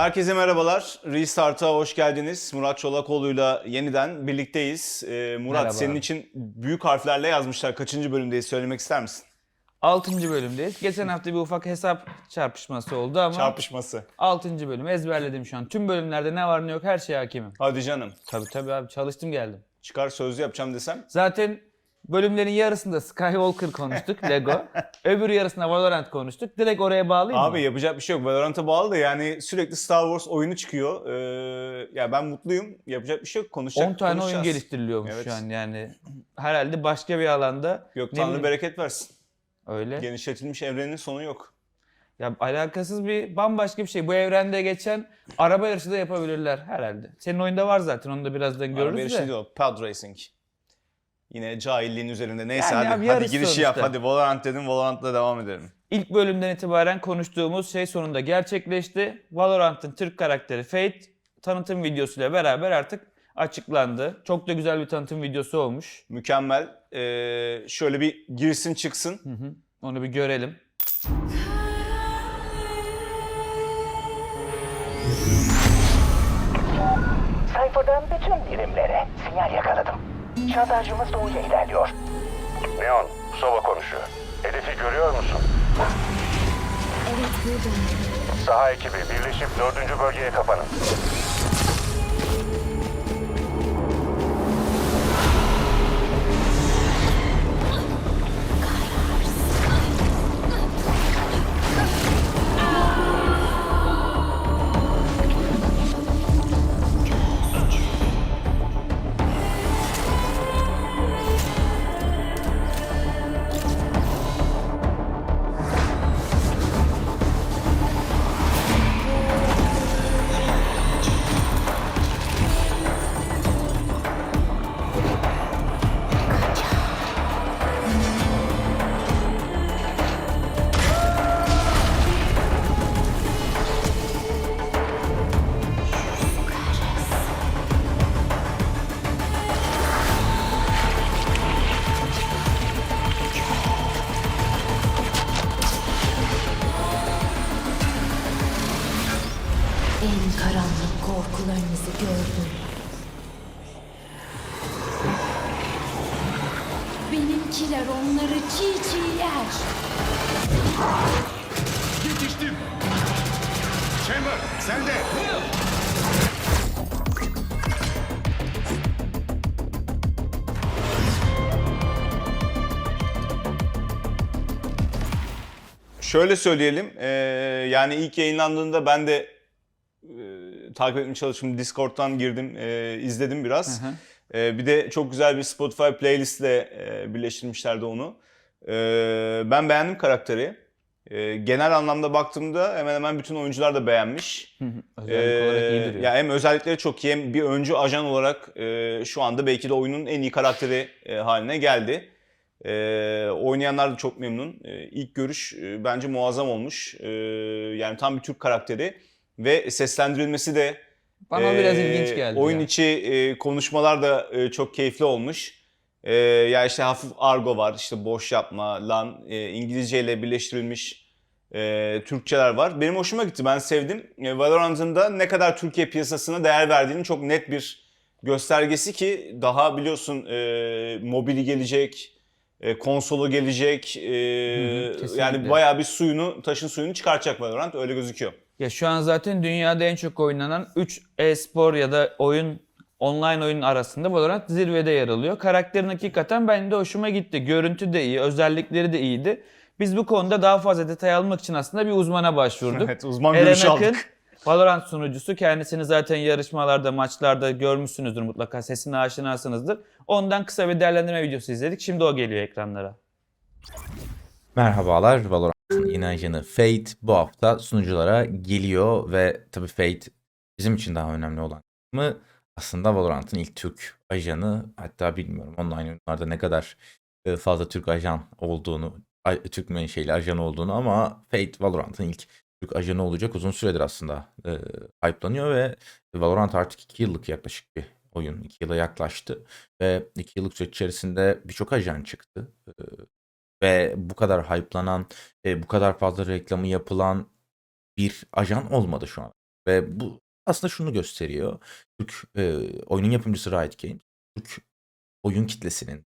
Herkese merhabalar. Restart'a hoş geldiniz. Murat Çolakoğlu'yla yeniden birlikteyiz. Ee, Murat Merhaba. senin için büyük harflerle yazmışlar. Kaçıncı bölümdeyiz söylemek ister misin? 6. bölümdeyiz. Geçen hafta bir ufak hesap çarpışması oldu ama Çarpışması. 6. bölüm ezberledim şu an. Tüm bölümlerde ne var ne yok her şeye hakimim. Hadi canım. Tabii tabii abi çalıştım geldim. Çıkar sözlü yapacağım desem. Zaten bölümlerin yarısında Skywalker konuştuk Lego. Öbür yarısında Valorant konuştuk. Direkt oraya bağlayayım Abi mı? yapacak bir şey yok. Valorant'a bağlı da yani sürekli Star Wars oyunu çıkıyor. Ee, ya ben mutluyum. Yapacak bir şey yok. Konuşacak 10 tane oyun konuşacağız. geliştiriliyormuş Evet. şu an yani. Herhalde başka bir alanda. Yok Ne Tanrı bileyim. bereket versin. Öyle. Genişletilmiş evrenin sonu yok. Ya alakasız bir bambaşka bir şey. Bu evrende geçen araba yarışı da yapabilirler herhalde. Senin oyunda var zaten onu da birazdan Araba görürüz yarışı de. değil o. Pad Racing. Yine cahilliğin üzerinde. Neyse Yani hadi, abi hadi yarış girişi yap. sonuçta. Hadi Valorant dedim. Valorant'la devam edelim. İlk bölümden itibaren konuştuğumuz şey sonunda gerçekleşti. Valorant'ın Türk karakteri Fate tanıtım videosuyla beraber artık açıklandı. Çok da güzel bir tanıtım videosu olmuş. Mükemmel. Ee, şöyle bir girsin çıksın. Hı hı. Onu bir görelim. Sayfadan bütün birimlere sinyal yakaladım. Şantajımız doğuya ilerliyor. Neon, Sova konuşuyor. Hedefi görüyor musun? Evet buradayım. Saha ekibi birleşip dördüncü bölgeye kapanın. Benimkiler onları çiğ çiğ yer. Yetiştim! Chamber, sen de! Şöyle söyleyelim. ee, yani ilk yayınlandığında ben de ee, takip etmeye çalıştım. Discord'dan girdim. ee, izledim biraz. Hı hı. Ee, bir de çok güzel bir Spotify playlistle ee, birleştirmişlerdi onu. Ee, ben beğendim karakteri. Ee, genel anlamda baktığımda hemen hemen bütün oyuncular da beğenmiş. Özellik olarak iyi duruyor. Ya hem özellikleri çok iyi hem bir öncü ajan olarak e, şu anda belki de oyunun en iyi karakteri e, haline geldi. E, oynayanlar da çok memnun. E, ilk görüş e, bence muazzam olmuş. E, yani tam bir Türk karakteri ve seslendirilmesi de Bana o biraz ilginç geldi. Oyun ya. içi e, konuşmalar da e, çok keyifli olmuş. E, ya işte hafif argo var, işte boş yapma, lan, e, İngilizce ile birleştirilmiş e, Türkçeler var. Benim hoşuma gitti, ben sevdim. E, Valorant'ın da ne kadar Türkiye piyasasına değer verdiğinin çok net bir göstergesi ki daha biliyorsun e, mobili gelecek, e, konsolu gelecek. e, Hı hı, kesinlikle. yani bayağı bir suyunu, taşın suyunu çıkartacak Valorant öyle gözüküyor. Ya şu an zaten dünyada en çok oynanan 3 e-spor ya da oyun online oyun arasında Valorant zirvede yer alıyor. Karakterin hakikaten benim de hoşuma gitti. Görüntü de iyi, özellikleri de iyiydi. Biz bu konuda daha fazla detay almak için aslında bir uzmana başvurduk. Evet, uzman Eren görüşü Akın, aldık. Valorant sunucusu. Kendisini zaten yarışmalarda, maçlarda görmüşsünüzdür mutlaka. Sesine aşinasınızdır. Ondan kısa bir değerlendirme videosu izledik. Şimdi o geliyor ekranlara. Merhabalar, Valorant'ın ajanı Fate bu hafta sunuculara geliyor ve tabii Fate bizim için daha önemli olan mı aslında Valorant'ın ilk Türk ajanı hatta bilmiyorum online oyunlarda ne kadar e, fazla Türk ajan olduğunu, Türk menşeli ajan olduğunu ama Fate Valorant'ın ilk Türk ajanı olacak uzun süredir aslında e, hype'lanıyor ve Valorant artık 2 yıllık yaklaşık bir oyun. 2 yıla yaklaştı ve 2 yıllık süreç içerisinde birçok ajan çıktı. E, ve bu kadar hype'lanan, e, bu kadar fazla reklamı yapılan bir ajan olmadı şu an. Ve bu aslında şunu gösteriyor. Türk e, oyunun yapımcısı Riot Games, Türk oyun kitlesinin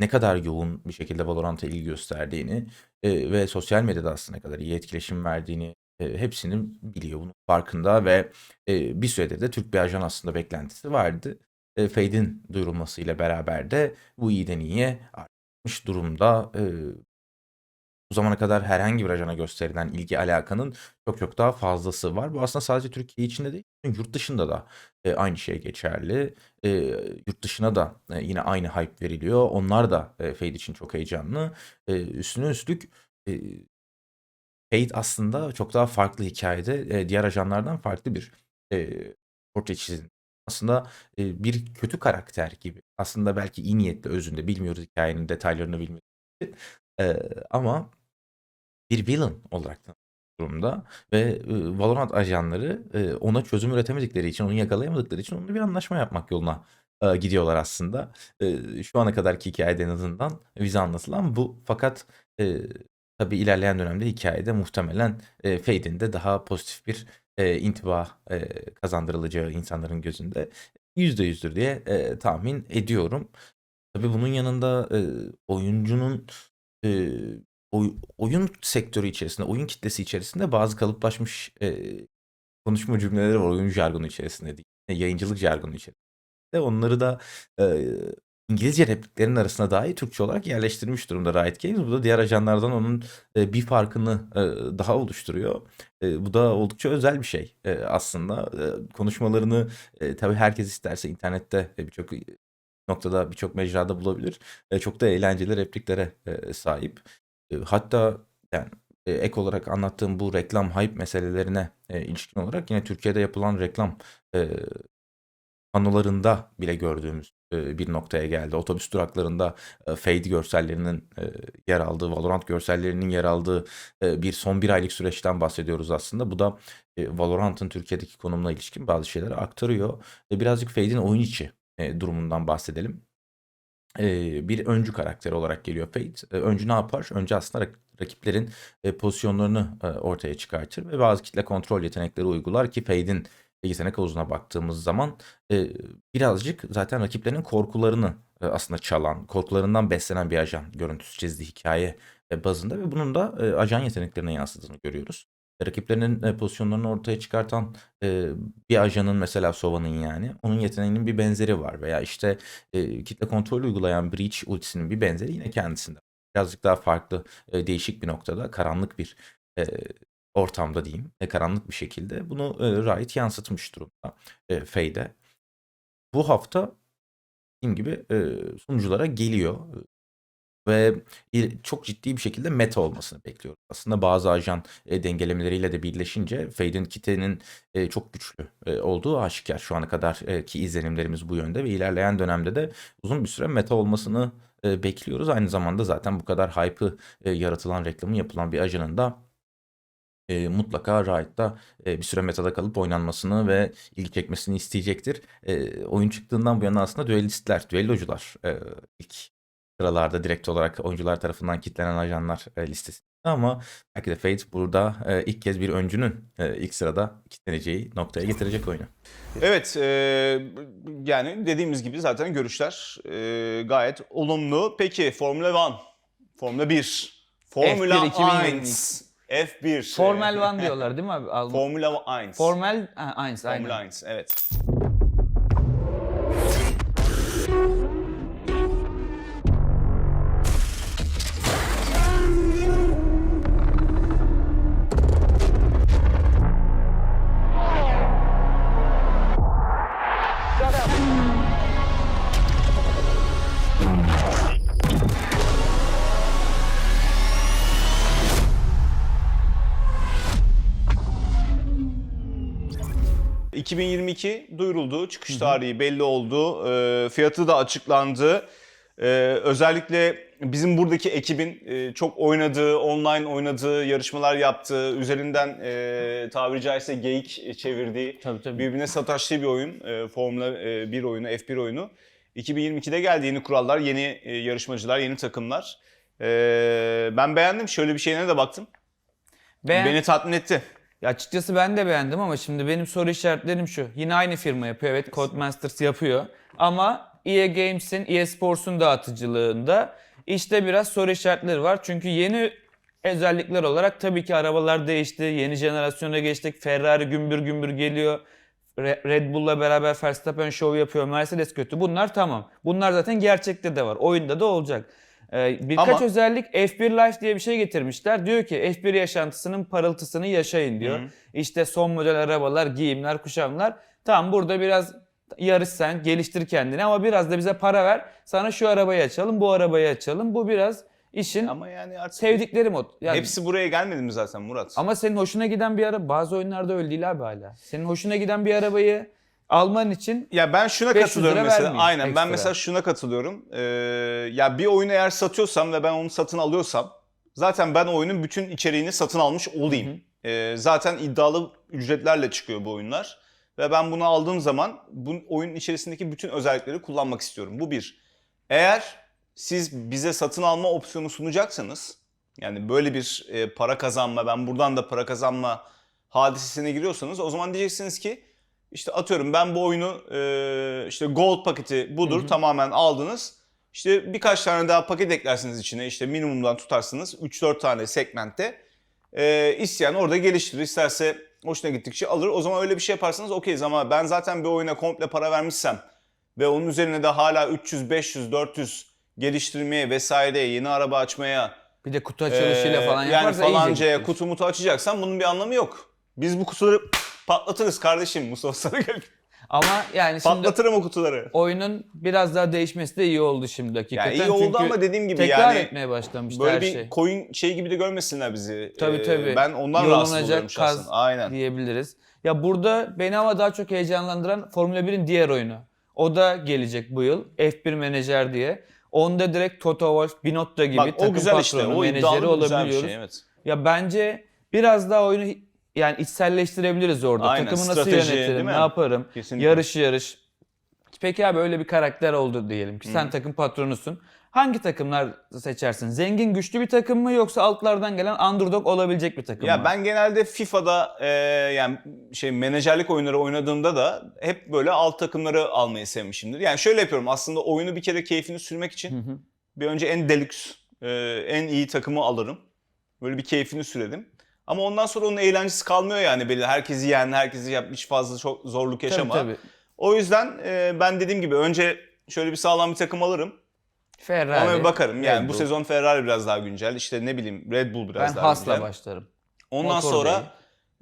ne kadar yoğun bir şekilde Valorant'a ilgi gösterdiğini e, ve sosyal medyada aslında kadar iyi etkileşim verdiğini e, hepsini biliyor. Bunun farkında ve e, bir süredir de Türk bir ajan aslında beklentisi vardı. E, Fade'in duyurulmasıyla beraber de bu iyiden iyiye artmış durumda. E, bu zamana kadar herhangi bir ajana gösterilen ilgi alakanın çok çok daha fazlası var. Bu aslında sadece Türkiye içinde değil, yurt dışında da e, aynı şey geçerli. E, yurt dışına da e, yine aynı hype veriliyor. Onlar da e, Fade için çok heyecanlı. E, üstüne üstlük e, Fade aslında çok daha farklı hikayede e, diğer ajanlardan farklı bir e, portre çizin. Aslında e, bir kötü karakter gibi. Aslında belki iyi niyetli özünde bilmiyoruz hikayenin detaylarını bilmiyoruz. E, ama bir villain olarak da durumda ve e, Valorant ajanları e, ona çözüm üretemedikleri için, onu yakalayamadıkları için onunla bir anlaşma yapmak yoluna e, gidiyorlar aslında. E, şu ana kadarki hikayede en azından bize anlatılan bu. Fakat e, tabii ilerleyen dönemde hikayede muhtemelen e, Fade'in de daha pozitif bir e, intiba e, kazandırılacağı insanların gözünde %100'dür diye e, tahmin ediyorum. Tabii bunun yanında e, oyuncunun e, oy- oyun sektörü içerisinde, oyun kitlesi içerisinde bazı kalıplaşmış e, konuşma cümleleri var oyun jargonu içerisinde değil, yayıncılık jargonu içerisinde. Onları da e, İngilizce repliklerin arasına dahi Türkçe olarak yerleştirmiş durumda Riot Games. Bu da diğer ajanlardan onun e, bir farkını e, daha oluşturuyor. E, bu da oldukça özel bir şey aslında. Konuşmalarını tabii herkes isterse internette birçok noktada birçok mecrada bulabilir. Çok da eğlenceli repliklere sahip. Hatta yani ek olarak anlattığım bu reklam hype meselelerine ilişkin olarak yine Türkiye'de yapılan reklam panolarında bile gördüğümüz e, bir noktaya geldi. Otobüs duraklarında e, Fade görsellerinin e, yer aldığı, Valorant görsellerinin yer aldığı bir son bir aylık süreçten bahsediyoruz aslında. Bu da Valorant'ın Türkiye'deki konumuna ilişkin bazı şeyleri aktarıyor. Birazcık Fade'in oyun içi durumundan bahsedelim. Bir öncü karakteri olarak geliyor Fade. Öncü ne yapar? Önce aslında rak- rakiplerin pozisyonlarını ortaya çıkartır ve bazı kitle kontrol yetenekleri uygular ki Fade'in yetenek havuzuna baktığımız zaman e, birazcık zaten rakiplerin korkularını e, aslında çalan, korkularından beslenen bir ajan görüntüsü çizdiği hikaye e, bazında ve bunun da e, ajan yeteneklerine yansıdığını görüyoruz. Rakiplerinin e, pozisyonlarını ortaya çıkartan e, bir ajanın mesela Sova'nın yani onun yeteneğinin bir benzeri var veya işte e, kitle kontrol uygulayan Breach ultisinin bir benzeri yine kendisinde. Birazcık daha farklı, e, değişik bir noktada, karanlık bir e, ortamda diyeyim, e, karanlık bir şekilde bunu e, yansıtmış durumda e, Fade'e. Bu hafta dediğim gibi e, sunuculara geliyor ve il- çok ciddi bir şekilde meta olmasını bekliyoruz. Aslında bazı ajan e, dengelemeleriyle de birleşince Fade'in kitlenin e, çok güçlü e, olduğu aşikar. Şu ana kadar e, ki izlenimlerimiz bu yönde ve ilerleyen dönemde de uzun bir süre meta olmasını e, bekliyoruz. Aynı zamanda zaten bu kadar hype'ı e, yaratılan reklamın yapılan bir ajanın da e, mutlaka Riot'ta e, bir süre metada kalıp oynanmasını ve ilgi çekmesini isteyecektir. E, oyun çıktığından bu yana aslında düellistler, düellocular e, ilk sıralarda direkt olarak oyuncular tarafından kitlenen ajanlar e, listesinde ama belki de Fate burada e, ilk kez bir öncünün e, ilk sırada kitleneceği noktaya getirecek oyunu. Evet, e, yani dediğimiz gibi zaten görüşler e, gayet olumlu. Peki Formula 1, Formula 1, Formula F1 1, 2022. F1. Formel e, One diyorlar değil mi abi? Alman- Formula 1. Formel, ha, aynı, Formula aynen. 1, evet. ...2022 duyuruldu. Çıkış tarihi belli oldu. E, fiyatı da açıklandı. E, özellikle bizim buradaki ekibin e, çok oynadığı, online oynadığı, yarışmalar yaptığı, üzerinden e, tabiri caizse geyik çevirdiği, Tabii, tabii. birbirine sataştığı bir oyun. E, Formula e, 1 oyunu, F1 oyunu. 2022'de geldi yeni kurallar, yeni e, yarışmacılar, yeni takımlar. E, ben beğendim. Şöyle bir şeyine de baktım. Beğen- Beni tatmin etti. Ya açıkçası ben de beğendim ama şimdi benim soru işaretlerim şu. Yine aynı firma yapıyor. Evet Codemasters yapıyor. Ama EA Games'in, EA Sports'un dağıtıcılığında işte biraz soru işaretleri var. Çünkü yeni özellikler olarak tabii ki arabalar değişti. Yeni jenerasyona geçtik. Ferrari gümbür gümbür geliyor. Re- Red Bull'la beraber Verstappen show yapıyor. Mercedes kötü. Bunlar tamam. Bunlar zaten gerçekte de var. Oyunda da olacak. Ee, birkaç Ama- özellik F1 Life diye bir şey getirmişler. Diyor ki F1 yaşantısının parıltısını yaşayın diyor. İşte son model arabalar, giyimler, kuşamlar. Tamam burada biraz yarış sen, geliştir kendini ama biraz da bize para ver. Sana şu arabayı açalım, bu arabayı açalım. Bu biraz işin Ama yani artık sevdikleri mod. Yani hepsi buraya gelmedi mi zaten Murat? ama senin hoşuna giden bir araba bazı oyunlarda öyle değil abi hala. Senin hoşuna giden bir arabayı alman için Ya ben şuna 500 katılıyorum lira mesela. vermeyin Aynen ben ekstra. mesela şuna katılıyorum. Ee, ya bir oyunu eğer satıyorsam ve ben onu satın alıyorsam zaten ben oyunun bütün içeriğini satın almış olayım. Ee, zaten iddialı ücretlerle çıkıyor bu oyunlar. Ve ben bunu aldığım zaman bu oyunun içerisindeki bütün özellikleri kullanmak istiyorum. Bu bir. Eğer siz bize satın alma opsiyonu sunacaksanız yani böyle bir e, para kazanma ben buradan da para kazanma hadisesine giriyorsanız o zaman diyeceksiniz ki işte atıyorum ben bu oyunu e, işte gold paketi budur tamamen aldınız. İşte birkaç tane daha paket eklersiniz içine işte minimumdan tutarsınız 3-4 tane segmentte. E, isteyen orada geliştirir isterse hoşuna gittikçe alır. O zaman öyle bir şey yaparsanız okeyiz ama ben zaten bir oyuna komple para vermişsem ve onun üzerine de hala 300, 500, 400 geliştirmeye vesaireye yeni araba açmaya bir de kutu açılışıyla ee, falan yani yaparsa iyice falancaya kutu mutu açacaksan bunun bir anlamı yok. Biz bu kutuları patlatırız kardeşim Mustafa Sarıgül. Ama yani şimdi Patlatırım o kutuları. oyunun biraz daha değişmesi de iyi oldu şimdi hakikaten. Ya iyi oldu Çünkü ama dediğim gibi tekrar yani etmeye başlamıştı Böyle her bir şey. coin şey gibi de görmesinler bizi. Tabii Ee, tabii. Ben ondan rahatsız oluyorum Yolunacak şahsen. kaz Aynen. diyebiliriz. Ya burada beni ama daha çok heyecanlandıran Formula 1'in diğer oyunu. O da gelecek bu yıl. F1 Menajer diye. Onda direkt Toto Wolff, Binotto gibi Bak o takım güzel işte. patronu, O menajeri iddialı güzel bir olabiliyoruz. şey evet. Ya bence biraz daha oyunu yani içselleştirebiliriz orada. Aynen, Takımı nasıl strateji, yönetirim, ne yaparım, Kesinlikle. yarış yarış. Peki abi öyle bir karakter oldu diyelim ki sen takım patronusun. Hangi takımlar seçersin? Zengin güçlü bir takım mı yoksa altlardan gelen underdog olabilecek bir takım mı? Ya ben genelde FIFA'da e, yani şey menajerlik oyunları oynadığımda da hep böyle alt takımları almayı sevmişimdir. Yani şöyle yapıyorum aslında oyunu bir kere keyfini sürmek için bir önce en deluxe, e, en iyi takımı alırım. Böyle bir keyfini sürelim. Ama ondan sonra onun eğlencesi kalmıyor yani belli. Herkesi yen, herkesi yapmış fazla çok zorluk Tabii, yaşama. tabii. O yüzden e, ben dediğim gibi önce şöyle bir sağlam bir takım alırım. Ferrari. Ona bir bakarım. Yani Red bu Bull. sezon Ferrari biraz daha güncel. İşte ne bileyim Red Bull biraz ben daha Haas'la güncel. başlarım. Ondan Motor sonra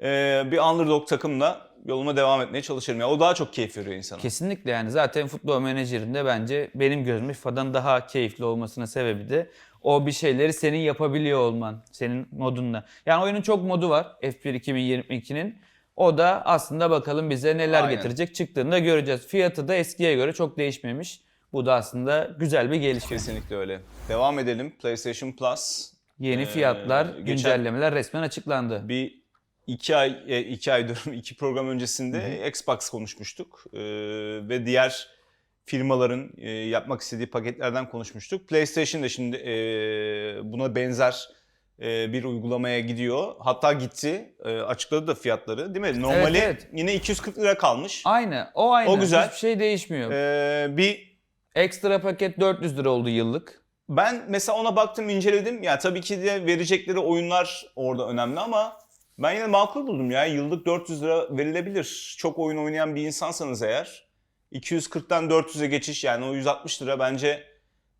e, bir underdog takımla yoluma devam etmeye çalışırım. Ya o daha çok keyif veriyor insana. Kesinlikle yani zaten futbol menajerinde bence benim gözümde FIFA'dan daha keyifli olmasına sebebi de o bir şeyleri senin yapabiliyor olman senin modunla. Yani oyunun çok modu var F1 2022'nin. O da aslında bakalım bize neler Aynen. getirecek çıktığında göreceğiz. Fiyatı da eskiye göre çok değişmemiş. Bu da aslında güzel bir gelişme. Kesinlikle öyle. Devam edelim. PlayStation Plus Yeni Ee, fiyatlar, geçen- güncellemeler resmen açıklandı. bir iki ay, e, iki ay diyorum, iki program öncesinde Xbox konuşmuştuk. Ee, ve diğer firmaların e, yapmak istediği paketlerden konuşmuştuk. PlayStation da şimdi e, buna benzer e, bir uygulamaya gidiyor. Hatta gitti. E, açıkladı da fiyatları değil mi? Normali evet. yine 240 lira kalmış. Aynı, o aynı. O güzel. Hiçbir şey değişmiyor. Ee, bir Ekstra paket 400 lira oldu yıllık. Ben mesela ona baktım, inceledim. Ya tabii ki de verecekleri oyunlar orada önemli ama ben yine makul buldum ya. Yıllık 400 lira verilebilir. Çok oyun oynayan bir insansanız eğer 240'tan 400'e geçiş yani o 160 lira bence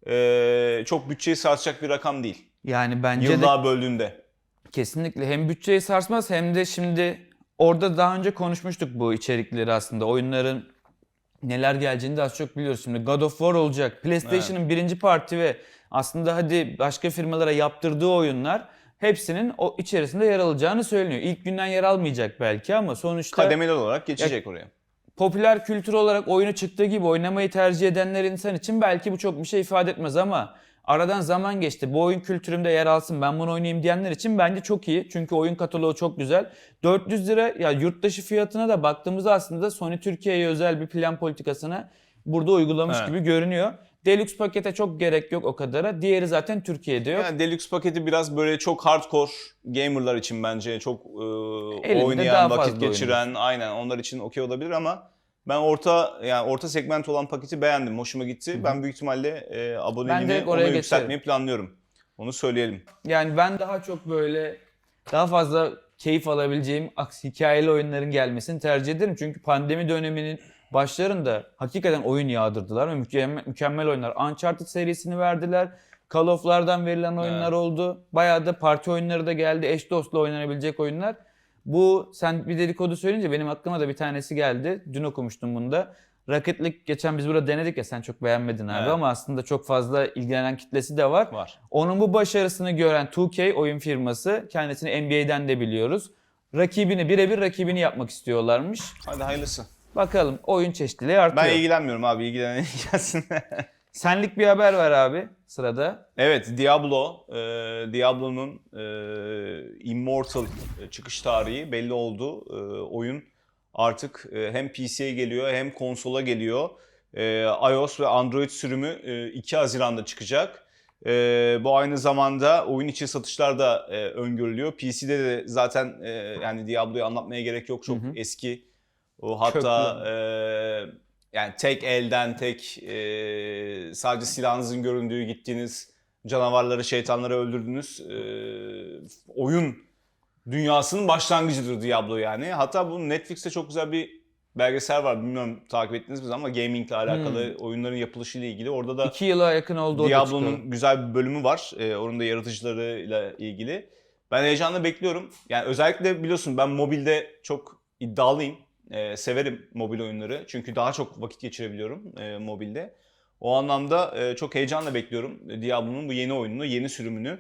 eee, çok bütçeyi sarsacak bir rakam değil. Yani bence de Yıllığa böldüğünde. Kesinlikle hem bütçeyi sarsmaz hem de şimdi orada daha önce konuşmuştuk bu içerikleri aslında. Oyunların neler geleceğini de az çok biliyoruz. Şimdi God of War olacak. PlayStation'ın birinci parti ve aslında hadi başka firmalara yaptırdığı oyunlar hepsinin o içerisinde yer alacağını söyleniyor. İlk günden yer almayacak belki ama sonuçta Kademeli olarak geçecek oraya. Popüler kültür olarak oyunu çıktığı gibi oynamayı tercih edenler insan için belki bu çok bir şey ifade etmez ama aradan zaman geçti. Bu oyun kültürümde yer alsın ben bunu oynayayım diyenler için bence çok iyi. Çünkü oyun kataloğu çok güzel. 400 lira ya yurt dışı fiyatına da baktığımızda aslında Sony Türkiye'ye özel bir plan politikasını burada uygulamış Evet. gibi görünüyor. Deluxe pakete çok gerek yok o kadara. Diğeri zaten Türkiye'de yok. Yani Deluxe paketi biraz böyle çok hardcore gamerlar için bence çok e, Elinde daha oynayan, fazla vakit geçiren aynen onlar için okey olabilir ama ben orta yani orta segment olan paketi beğendim. Hoşuma gitti. Ben büyük ihtimalle e, aboneliğimi direkt ona oraya yükseltmeyi planlıyorum. Onu söyleyelim. Yani ben daha çok böyle daha fazla keyif alabileceğim aksi hikayeli oyunların gelmesini tercih ederim. Çünkü pandemi döneminin başlarında hakikaten oyun yağdırdılar ve mükemmel, mükemmel oyunlar. Uncharted serisini verdiler. Call of'lardan verilen oyunlar Evet. oldu. Bayağı da parti oyunları da geldi. Eş dostla oynanabilecek oyunlar. Bu sen bir dedikodu söyleyince benim aklıma da bir tanesi geldi. Dün okumuştum bunu da. Rocket League geçen biz burada denedik ya sen çok beğenmedin abi Evet. ama aslında çok fazla ilgilenen kitlesi de var. Var. Onun bu başarısını gören 2K oyun firması kendisini NBA'den de biliyoruz. Rakibini birebir rakibini yapmak istiyorlarmış. Hadi hayırlısı. Bakalım oyun çeşitliliği artıyor. Ben ilgilenmiyorum abi. ilgilenen gelsin. Senlik bir haber var abi sırada. Evet, Diablo, e, Diablo'nun e, Immortal e, çıkış tarihi belli oldu. E, oyun artık e, hem PC'ye geliyor hem konsola geliyor. E, iOS ve Android sürümü e, 2 Haziran'da çıkacak. E, bu aynı zamanda oyun içi satışlar da e, öngörülüyor. PC'de de zaten e, yani Diablo'yu anlatmaya gerek yok. Çok Hı hı. eski. O hatta e, yani tek elden tek e, sadece silahınızın göründüğü gittiğiniz canavarları, şeytanları öldürdüğünüz e, oyun dünyasının başlangıcıdır Diablo yani. Hatta bunun Netflix'te çok güzel bir belgesel var. Bilmiyorum takip ettiniz mi ama gamingle alakalı oyunların yapılışıyla ilgili. Orada da İki yıla yakın oldu. Diablo'nun güzel bir bölümü var. Ee, onun da yaratıcılarıyla ilgili. Ben heyecanla bekliyorum. Yani özellikle biliyorsun ben mobilde çok iddialıyım. Ee, severim mobil oyunları. Çünkü daha çok vakit geçirebiliyorum e, mobilde. O anlamda e, çok heyecanla bekliyorum Diablo'nun bu yeni oyununu, yeni sürümünü.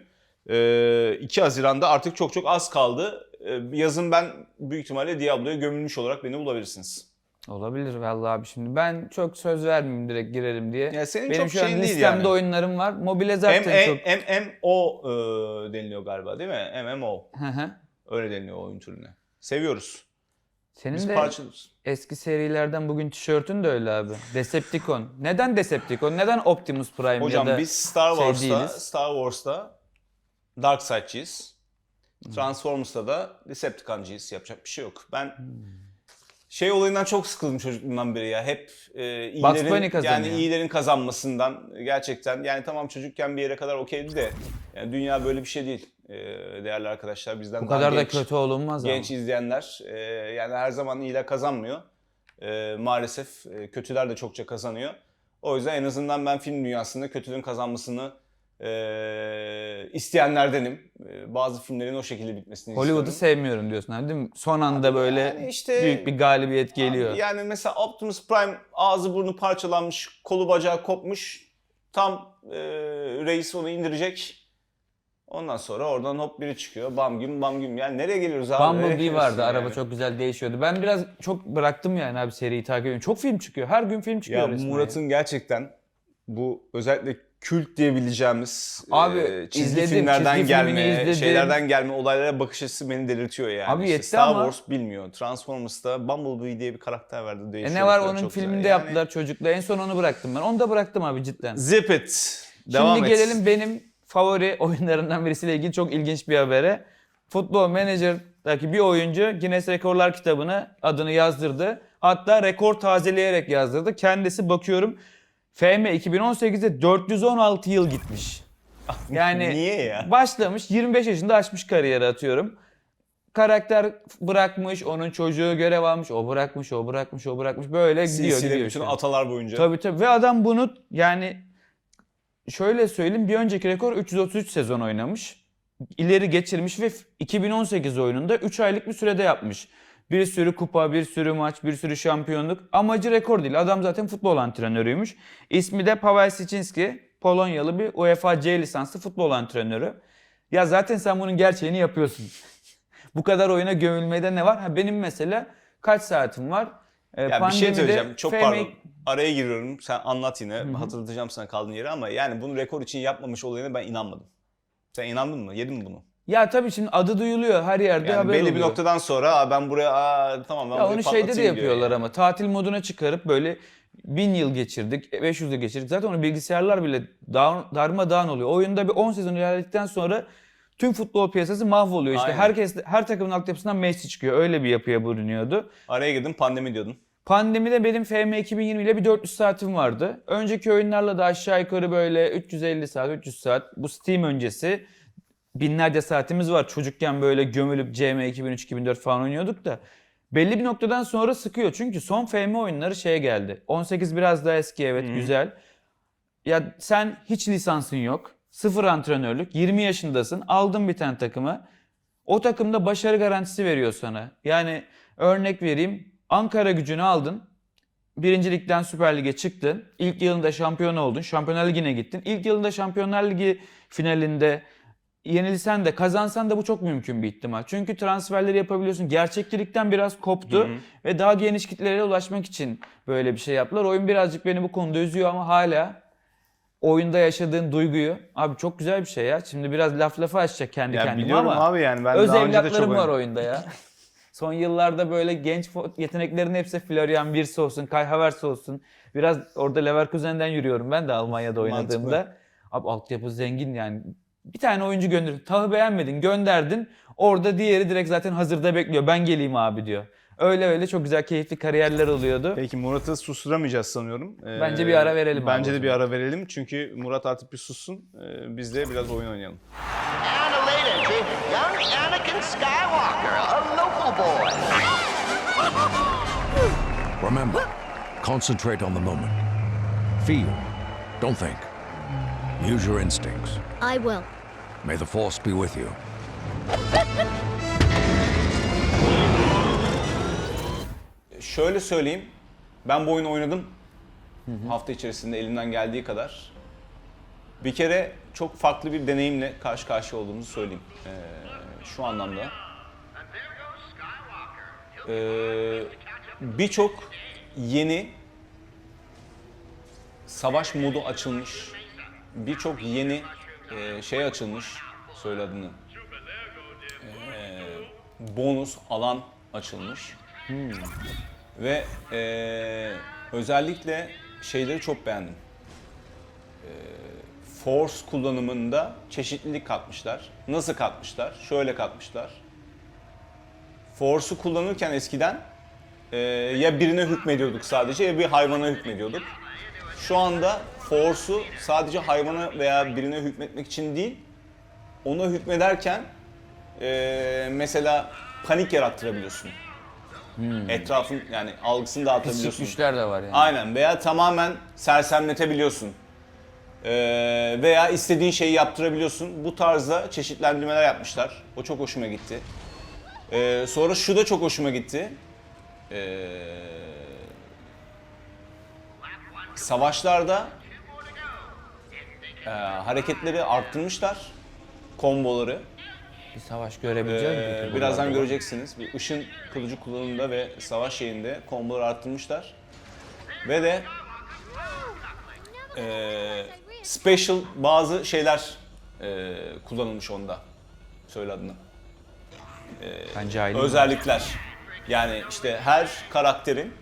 Ee, 2 Haziran'da artık çok çok az kaldı. Ee, yazın ben büyük ihtimalle Diablo'ya gömülmüş olarak beni bulabilirsiniz. Olabilir vallahi abi şimdi. Ben çok söz vermeyeyim direkt girelim diye. Ya senin Benim çok şu an şeyin değil listemde yani. oyunlarım var. Mobile zaten çok... MMO e, deniliyor galiba değil mi? MMO. Hı hı. Öyle deniliyor oyun türüne. Seviyoruz. Senin Biz de parçalıyoruz. eski serilerden bugün tişörtün de öyle abi. Decepticon. Neden Decepticon? Neden Optimus Prime Hocam ya da biz Star şey Wars'ta, değiliz? Star Wars'ta Darkseid'ciyiz. Transformers'ta da Decepticon'cıyız. Yapacak bir şey yok. Ben şey olayından çok sıkıldım çocukluğumdan beri ya. Hep e, iyilerin Bunny kazanıyor. yani iyilerin kazanmasından gerçekten yani tamam çocukken bir yere kadar okeydi de yani dünya böyle bir şey değil. E, değerli arkadaşlar bizden bu daha kadar da genç- kötü olunmaz genç ama. izleyenler e, yani her zaman iyiler kazanmıyor. E, maalesef e, kötüler de çokça kazanıyor. O yüzden en azından ben film dünyasında kötülüğün kazanmasını e, isteyenlerdenim. E, bazı filmlerin o şekilde bitmesini Hollywood'u istiyorum. sevmiyorum diyorsun abi değil mi? Son anda böyle yani işte- büyük bir galibiyet geliyor. Yani mesela Optimus Prime ağzı burnu parçalanmış, kolu bacağı kopmuş. Tam e, reis onu indirecek. Ondan sonra oradan hop biri çıkıyor. Bam güm bam güm. Yani nereye geliyoruz abi? Bumblebee vardı. Yani. Araba çok güzel değişiyordu. Ben biraz çok bıraktım yani abi seriyi takip ediyorum. Çok film çıkıyor. Her gün film çıkıyor Ya. Murat'ın gerçekten bu özellikle kült diyebileceğimiz Abi, e, çizgi izledim, filmlerden çizgi gelme, izledim. şeylerden gelme olaylara bakış açısı beni delirtiyor yani. Abi İşte Star ama- Wars bilmiyor. Transformers'ta Bumblebee diye bir karakter verdi. E ne var onun filminde Yani yaptılar çocukla. En son onu bıraktım ben. Onu da bıraktım abi cidden. Zip it. Devam Şimdi et. gelelim benim favori oyunlarından birisiyle ilgili çok ilginç bir habere. Football Manager'daki bir oyuncu Guinness Rekorlar kitabına adını yazdırdı. Hatta rekor tazeleyerek yazdırdı. Kendisi bakıyorum FM 2018'de 416 yıl gitmiş. Yani Niye ya? başlamış 25 yaşında açmış kariyeri atıyorum. Karakter bırakmış, onun çocuğu görev almış, o bırakmış, o bırakmış, o bırakmış. Böyle gidiyor Silsile gidiyor. bütün an. atalar boyunca. Tabii tabii ve adam bunu yani şöyle söyleyeyim bir önceki rekor 333 sezon oynamış. İleri geçirmiş ve 2018 oyununda 3 aylık bir sürede yapmış. Bir sürü kupa, bir sürü maç, bir sürü şampiyonluk. Amacı rekor değil. Adam zaten futbol antrenörüymüş. İsmi de Paweł Szycinski. Polonyalı bir UEFA C lisanslı futbol antrenörü. Ya zaten sen bunun gerçeğini yapıyorsun. Bu kadar oyuna gömülmede ne var? Ha benim mesela kaç saatim var? Ee, Ya bir şey söyleyeceğim. Çok FM pardon. Araya giriyorum. Sen anlat yine. Hatırlatacağım sana kaldığın yeri ama yani bunu rekor için yapmamış olayına ben inanmadım. Sen inandın mı? Yedin mi bunu? Ya tabii şimdi adı duyuluyor her yerde Yani haber belli oluyor. bir noktadan sonra "Aa, ben buraya aa, tamam ben ya onu şeyde de patlatayım" diyor yapıyorlar yani. ama tatil moduna çıkarıp böyle 1000 yıl geçirdik, 500 yıl geçirdik. Zaten onu bilgisayarlar bile dar, darmadağın oluyor. Oyunda bir 10 sezon ilerledikten sonra tüm futbol piyasası mahvoluyor. İşte Aynen. herkes her takımın altyapısından Messi çıkıyor. Öyle bir yapıya bürünüyordu. Araya girdim pandemi diyordun. Pandemide benim FM 2020 ile bir 400 saatim vardı. Önceki oyunlarla da aşağı yukarı böyle 350 saat, 300 saat. Bu Steam öncesi binlerce saatimiz var. Çocukken böyle gömülüp CM 2003-2004 falan oynuyorduk da. Belli bir noktadan sonra sıkıyor. Çünkü son FM oyunları şeye geldi. 18 biraz daha eski evet güzel. Ya sen hiç lisansın yok. Sıfır antrenörlük. 20 yaşındasın. Aldın bir tane takımı. O takımda başarı garantisi veriyor sana. Yani örnek vereyim. Ankara gücünü aldın. Birinci ligden Süper Lig'e çıktın. İlk yılında şampiyon oldun. Şampiyonlar Ligi'ne gittin. İlk yılında Şampiyonlar Ligi finalinde yenilsen de kazansan da bu çok mümkün bir ihtimal. Çünkü transferleri yapabiliyorsun. Gerçekçilikten biraz koptu ve daha geniş kitlelere ulaşmak için böyle bir şey yaptılar. Oyun birazcık beni bu konuda üzüyor ama hala oyunda yaşadığın duyguyu abi çok güzel bir şey ya. Şimdi biraz laf lafa açacak kendi Ya kendime biliyorum ama abi yani ben öz daha önce de çok evlatlarım var oynadım. oyunda ya. Son yıllarda böyle genç yeteneklerin hepsi Florian Wirtz olsun, Kai Havertz olsun. Biraz orada Leverkusen'den yürüyorum ben de Almanya'da oynadığımda. Abi altyapı zengin yani. Bir tane oyuncu gönder. Tahı beğenmedin, gönderdin. Orada diğeri direkt zaten hazırda bekliyor. Ben geleyim abi diyor. Öyle öyle çok güzel keyifli kariyerler oluyordu. Peki Murat'ı susturamayacağız sanıyorum. Ee, Bence bir ara verelim abi Bence o de bir zaman. ara verelim çünkü Murat artık bir sussun. Ee, biz de biraz oyun oynayalım. And a late entry, young Anakin Skywalker, a local boy. Remember, concentrate on the moment. Feel, don't think. Use your instincts. I will. May the Force be with you. Şöyle söyleyeyim. Ben bu oyunu oynadım. Hafta içerisinde elimden geldiği kadar. Bir kere çok farklı bir deneyimle karşı karşıya olduğumuzu söyleyeyim. Ee, şu anlamda. Ee, Birçok yeni savaş modu açılmış. Birçok yeni e, şey açılmış. Söyle adını. Ee, bonus alan açılmış. Ve eee, özellikle şeyleri çok beğendim. Eee, Force kullanımında çeşitlilik katmışlar. Nasıl katmışlar? Şöyle katmışlar. Force'u kullanırken eskiden eee, ya birine hükmediyorduk sadece ya bir hayvana hükmediyorduk. Şu anda Force'u sadece hayvana veya birine hükmetmek için değil, ona hükmederken eee, mesela panik yarattırabiliyorsun. Etrafın yani algısını Pislik dağıtabiliyorsun. güçler de var yani. Aynen veya tamamen sersemletebiliyorsun. Ee, veya istediğin şeyi yaptırabiliyorsun. Bu tarzda çeşitlendirmeler yapmışlar. O çok hoşuma gitti. Ee, sonra şu da çok hoşuma gitti. Ee, savaşlarda e, hareketleri arttırmışlar. Komboları. Bir savaş görebileceğiz mi Ee, peki birazdan buralarda? göreceksiniz. Bir ışın kılıcı kullanımında ve savaş şeyinde komboları arttırmışlar. Ve de ee, special bazı şeyler ee, kullanılmış onda. Söyle adını. Ben cahilim. Özellikler. Yani işte her karakterin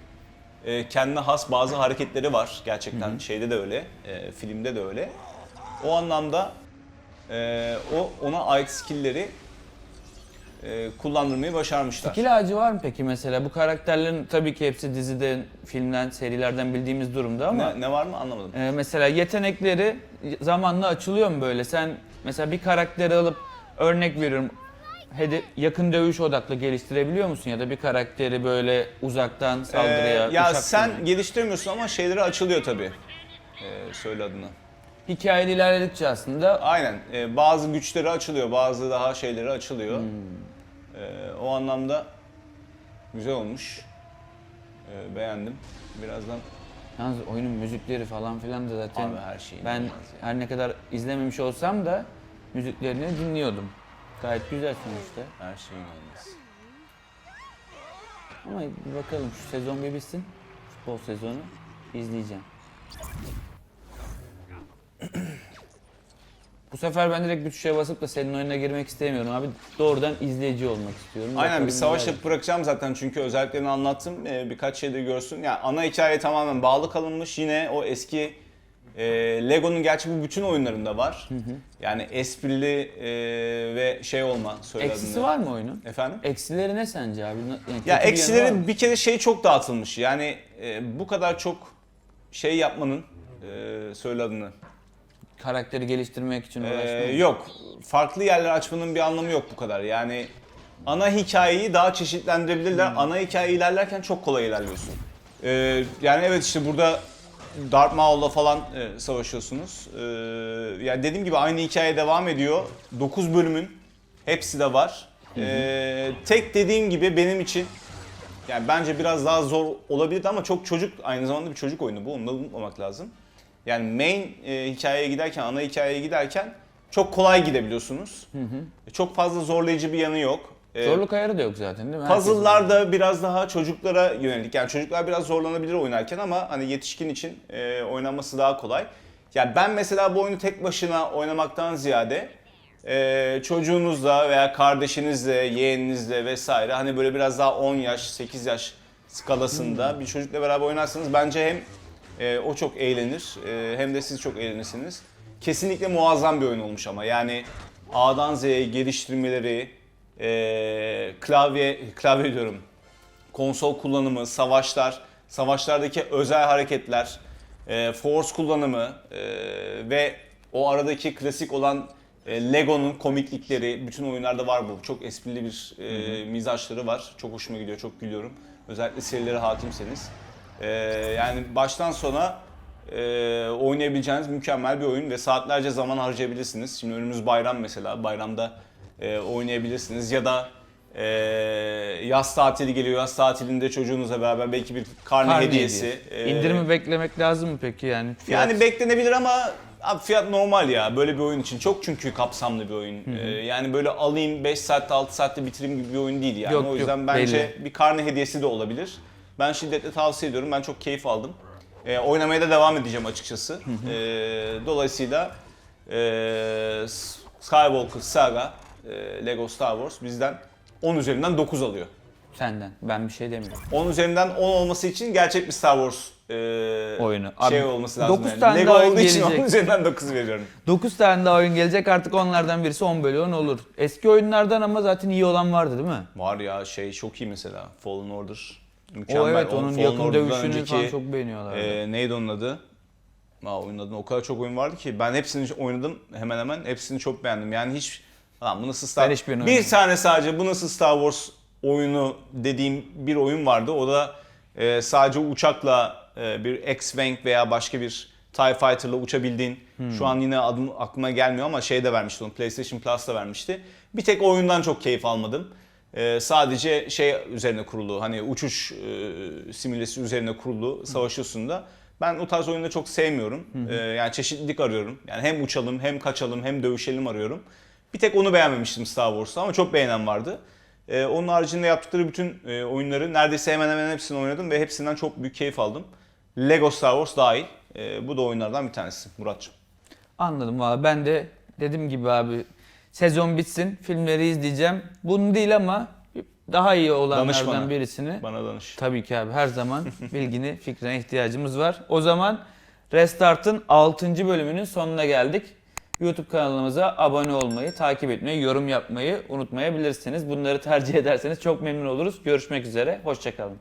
e, kendine has bazı hareketleri var. Gerçekten şeyde de öyle, e, filmde de öyle. O anlamda e, o ona ait skill'leri e, kullandırmayı başarmışlar. Skill ağacı var mı peki mesela? Bu karakterlerin tabii ki hepsi diziden, filmden, serilerden bildiğimiz durumda ama Ne, ne var mı anlamadım. e, mesela yetenekleri zamanla açılıyor mu böyle? Sen mesela bir karakteri alıp örnek veriyorum hede, yakın dövüş odaklı geliştirebiliyor musun ya da bir karakteri böyle uzaktan Ee, saldırıya, ya uçak sen kullanımı? geliştiremiyorsun ama şeyleri açılıyor tabii. E, söyle adını. hikayede ilerledikçe aslında Aynen. e, bazı güçleri açılıyor, bazı daha şeyleri açılıyor. E, o anlamda güzel olmuş. E, beğendim. Birazdan yalnız oyunun müzikleri falan filan da zaten Abi her şey ben inanılmaz ya. her ne kadar izlememiş olsam da müziklerini dinliyordum. Gayet güzel sonuçta. her şey inanılmaz. Ama bir bakalım şu sezon bir bitsin. Futbol sezonu izleyeceğim. Bu sefer ben direkt bir tuşa basıp da senin oyuna girmek istemiyorum abi. Doğrudan izleyici olmak istiyorum. Aynen bir Bakalım savaş neler- yapıp bırakacağım zaten çünkü özelliklerini anlattım. Ee, birkaç şey de görsün. Yani ana hikaye tamamen bağlı kalınmış. Yine o eski e, Lego'nun gerçi bu bütün oyunlarında var. Yani esprili e, ve şey olma söylediğinde. Eksisi var mı oyunun? Efendim? Eksileri ne sence abi? Yani kötü Ya bir yanı var mı? eksileri bir kere şey çok dağıtılmış. Yani e, bu kadar çok şey yapmanın e, söyle adını. Karakteri geliştirmek için Ee, uğraşmak. yok. Farklı yerler açmanın bir anlamı yok bu kadar. Yani ana hikayeyi daha çeşitlendirebilirler. Ana hikaye ilerlerken çok kolay ilerliyorsun. Ee, yani evet işte burada Darth Maul'la falan e, savaşıyorsunuz. Ee, yani dediğim gibi aynı hikaye devam ediyor. 9 bölümün hepsi de var. Ee, tek dediğim gibi benim için yani bence biraz daha zor olabilirdi ama çok çocuk aynı zamanda bir çocuk oyunu bu. Onu da unutmamak lazım. Yani main e, hikayeye giderken, ana hikayeye giderken çok kolay gidebiliyorsunuz. Çok fazla zorlayıcı bir yanı yok. Ee, Zorluk ayarı da yok zaten değil mi? Puzzle'lar da biraz daha çocuklara yönelik. Yani çocuklar biraz zorlanabilir oynarken ama hani yetişkin için e, oynanması daha kolay. Yani ben mesela bu oyunu tek başına oynamaktan ziyade e, çocuğunuzla veya kardeşinizle, yeğeninizle vesaire hani böyle biraz daha 10 yaş, 8 yaş skalasında bir çocukla beraber oynarsanız bence hem e, o çok eğlenir e, hem de siz çok eğlenirsiniz. Kesinlikle muazzam bir oyun olmuş ama yani A'dan Z'ye geliştirmeleri, e, klavye, klavye diyorum, konsol kullanımı, savaşlar, savaşlardaki özel hareketler, e, force kullanımı e, ve o aradaki klasik olan e, Lego'nun komiklikleri bütün oyunlarda var bu. Çok esprili bir e, mizaçları var. Çok hoşuma gidiyor, çok gülüyorum. Özellikle serilere hakimseniz. E, yani baştan sona e, oynayabileceğiniz mükemmel bir oyun ve saatlerce zaman harcayabilirsiniz. Şimdi önümüz bayram mesela. Bayramda e, oynayabilirsiniz ya da e, yaz tatili geliyor. Yaz tatilinde çocuğunuzla beraber belki bir karne, Karne hediyesi. hediyesi. e, İndirimi beklemek lazım mı peki yani? Fiyat- yani beklenebilir ama abi fiyat normal ya böyle bir oyun için. Çok çünkü kapsamlı bir oyun. E, yani böyle alayım 5 saatte 6 saatte bitireyim gibi bir oyun değil yani. Yok, o yok, yüzden bence belli. bir karne hediyesi de olabilir. Ben şiddetle tavsiye ediyorum. Ben çok keyif aldım. E, oynamaya da devam edeceğim açıkçası. E, dolayısıyla e, Skywalker Saga, e, Lego Star Wars bizden 10 üzerinden 9 alıyor. Senden. Ben bir şey demiyorum. 10 üzerinden 10 olması için gerçek bir Star Wars e, Oyunu. şey Abi, olması lazım. dokuz yani. tane Lego daha oyun olduğu için gelecek. 10 üzerinden 9 veriyorum. 9 tane daha oyun gelecek artık onlardan birisi 10 bölü 10 olur. Eski oyunlardan ama zaten iyi olan vardı değil mi? Var ya şey çok iyi mesela Fallen Order. O Mükemmel. evet onun Fallen yakın dövüşünü falan çok beğeniyorlar. e, neydi onun adı? Aa, oyunun adı o kadar çok oyun vardı ki ben hepsini oynadım hemen hemen hepsini çok beğendim. Yani hiç lan bu nasıl Star hiçbirini Bir oynamadım. tane sadece bu nasıl Star Wars oyunu dediğim bir oyun vardı. O da e, sadece uçakla e, bir X-Wing veya başka bir TIE Fighter'la uçabildiğin Hmm. şu an yine adım aklıma gelmiyor ama şey de vermişti onu PlayStation Plus'ta vermişti. Bir tek o oyundan çok keyif almadım. E, sadece şey üzerine kurulu hani uçuş e, simülesi üzerine kurulu savaşıyorsun da. Ben o tarz oyunları çok sevmiyorum. E, yani çeşitlilik arıyorum. Yani hem uçalım hem kaçalım hem dövüşelim arıyorum. Bir tek onu beğenmemiştim Star Wars'ta ama çok beğenen vardı. Ee, onun haricinde yaptıkları bütün e, oyunları neredeyse hemen hemen hepsini oynadım ve hepsinden çok büyük keyif aldım. Lego Star Wars dahil. Ee, bu da oyunlardan bir tanesi Muratçım. Anladım valla ben de dediğim gibi abi sezon bitsin filmleri izleyeceğim. Bunu değil ama daha iyi Danış olanlardan bana. birisini. Bana danış. Tabii ki abi her zaman bilgini fikrine ihtiyacımız var. O zaman Restart'ın 6. bölümünün sonuna geldik. YouTube kanalımıza abone olmayı, takip etmeyi, yorum yapmayı unutmayabilirsiniz. Bunları tercih ederseniz çok memnun oluruz. Görüşmek üzere, hoşçakalın.